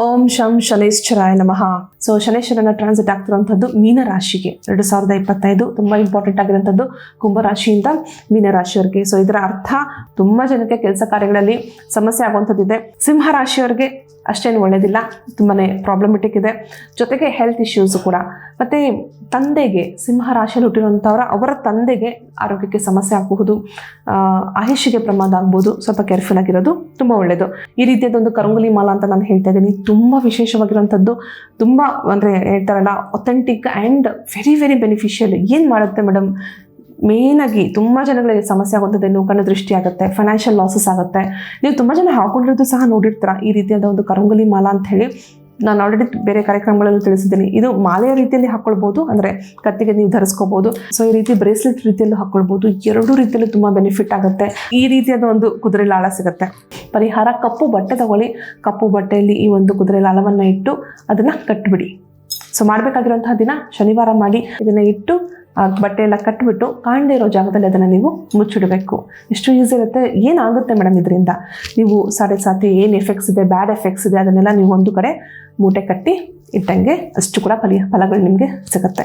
ಓಂ ಶಂ ಶನೇಶ್ವರಾಯ ನಮಃ. So ಶನೇಶ್ವರನ transit ಆಗ್ತಿರುವಂಥದ್ದು ಮೀನ ರಾಶಿಗೆ ಎರಡು ಸಾವಿರದ ಇಪ್ಪತ್ತೈದು ತುಂಬ ಇಂಪಾರ್ಟೆಂಟ್ ಆಗಿರುವಂಥದ್ದು ಕುಂಭರಾಶಿಯಿಂದ ಮೀನ ರಾಶಿಯವರಿಗೆ ಸೊ ಇದರ ಅರ್ಥ ತುಂಬ ಜನಕ್ಕೆ ಕೆಲಸ ಕಾರ್ಯಗಳಲ್ಲಿ ಸಮಸ್ಯೆ ಆಗುವಂಥದ್ದಿದೆ. ಸಿಂಹ ರಾಶಿಯವರಿಗೆ ಅಷ್ಟೇನು ಒಳ್ಳೆಯದಿಲ್ಲ ತುಂಬಾ ಪ್ರಾಬ್ಲಮೆಟಿಕ್ ಇದೆ. ಜೊತೆಗೆ ಹೆಲ್ತ್ ಇಶ್ಯೂಸ್ ಕೂಡ. ಮತ್ತು ತಂದೆಗೆ ಸಿಂಹ ರಾಶಿಯಲ್ಲಿ ಹುಟ್ಟಿರುವಂಥವರ ಅವರ ತಂದೆಗೆ ಆರೋಗ್ಯಕ್ಕೆ ಸಮಸ್ಯೆ ಆಗಬಹುದು ಆಯುಷಿಗೆ ಪ್ರಮಾದ ಆಗ್ಬೋದು ಸ್ವಲ್ಪ ಕೇರ್ಫುಲ್ ಆಗಿರೋದು ತುಂಬ ಒಳ್ಳೆಯದು ಈ ರೀತಿಯದೊಂದು ಕರಂಗುಲಿ ಮಾಲ ಅಂತ ನಾನು ಹೇಳ್ತಾ ಇದ್ದೀನಿ. ತುಂಬ ವಿಶೇಷವಾಗಿರುವಂಥದ್ದು ತುಂಬ ಅಂದರೆ ಹೇಳ್ತಾರಲ್ಲ authentic and very very beneficial ಏನು ಮಾಡುತ್ತೆ ಮೇಡಮ್ ಮೇಯ್ನಾಗಿ ತುಂಬ ಜನಗಳಿಗೆ ಸಮಸ್ಯೆ ಆಗುತ್ತದೆ ನೋಕನ ದೃಷ್ಟಿ ಆಗುತ್ತೆ ಫೈನಾನ್ಷಿಯಲ್ ಲಾಸಸ್ ಆಗುತ್ತೆ. ನೀವು ತುಂಬ ಜನ ಹಾಕೊಂಡಿರೋದು ಸಹ ನೋಡಿರ್ತೀರ ಈ ರೀತಿಯಾದ ಒಂದು ಕರಂಗುಲಿ ಮಾಲ ಅಂತ ಹೇಳಿ. ನಾನು ಆಲ್ರೆಡಿ ಬೇರೆ ಕಾರ್ಯಕ್ರಮಗಳಲ್ಲೂ ತಿಳಿಸಿದ್ದೀನಿ. ಇದು ಮಾಲೆಯ ರೀತಿಯಲ್ಲಿ ಹಾಕ್ಕೊಳ್ಬೋದು ಅಂದರೆ ಕತ್ತಿಗೆ ನೀವು ಧರಿಸ್ಕೋಬೋದು. ಸೊ ಈ ರೀತಿ ಬ್ರೇಸ್ಲೆಟ್ ರೀತಿಯಲ್ಲೂ ಹಾಕ್ಕೊಳ್ಬೋದು ಎರಡೂ ರೀತಿಯಲ್ಲೂ ತುಂಬ ಬೆನಿಫಿಟ್ ಆಗುತ್ತೆ. ಈ ರೀತಿಯಾದ ಒಂದು ಕುದುರೆ ಲಾಳ ಸಿಗುತ್ತೆ. ಪರಿಹಾರ ಕಪ್ಪು ಬಟ್ಟೆ ತಗೊಳ್ಳಿ. ಕಪ್ಪು ಬಟ್ಟೆಯಲ್ಲಿ ಈ ಒಂದು ಕುದುರೆ ಲಾಳವನ್ನು ಇಟ್ಟು ಅದನ್ನು ಕಟ್ಬಿಡಿ. ಸೊ ಮಾಡಬೇಕಾಗಿರುವಂತಹ ದಿನ ಶನಿವಾರ ಮಾಡಿ ಇದನ್ನು ಇಟ್ಟು ಬಟ್ಟೆ ಎಲ್ಲ ಕಟ್ಬಿಟ್ಟು ಕಾಣದೇ ಇರೋ ಜಾಗದಲ್ಲಿ ಅದನ್ನು ನೀವು ಮುಚ್ಚಿಡಬೇಕು. ಎಷ್ಟು ಈಸಿ ಇರುತ್ತೆ, ಏನಾಗುತ್ತೆ ಮೇಡಮ್ ಇದರಿಂದ? ನೀವು ಸಾಡೆ ಸಾತಿ ಏನು ಎಫೆಕ್ಟ್ಸ್ ಇದೆ ಬ್ಯಾಡ್ ಎಫೆಕ್ಟ್ಸ್ ಇದೆ, ಅದನ್ನೆಲ್ಲ ನೀವು ಒಂದು ಕಡೆ ಮೂಟೆ ಕಟ್ಟಿ ಇಟ್ಟಂಗೆ ಅಷ್ಟು ಕೂಡ ಫಲಿ, ಫಲಗಳು ನಿಮಗೆ ಸಿಗುತ್ತೆ.